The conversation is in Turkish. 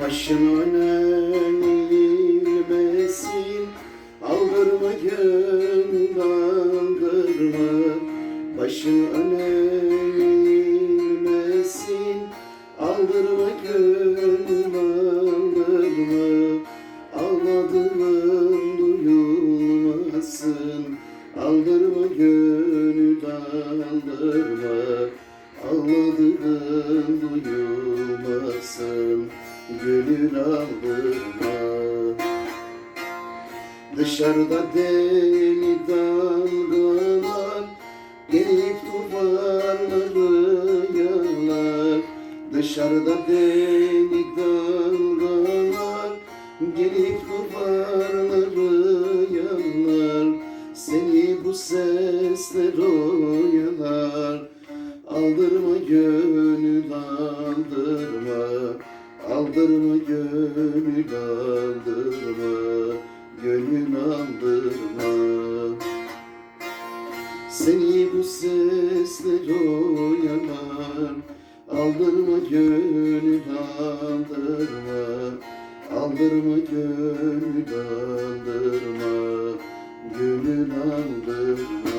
Başımın eğilmesin Aldırma gönül aldırma Başın öne eğilmesin Aldırma gönül aldırma Ağladığım duyulmasın. Aldırma gönül aldırma. Ağladığın duyulmasın Gönül aldırma. Dışarıda deli dalgalar Gelip duvarları yalar. Dışarıda deli dalgalar Gelip duvarları sesler oyalar Aldırma gönül aldırma. Aldırma gönül aldırma. Gönül aldırma. Seni bu sesler oyalar Aldırma gönül aldırma. Aldırma gönül aldırma Gönül aldırma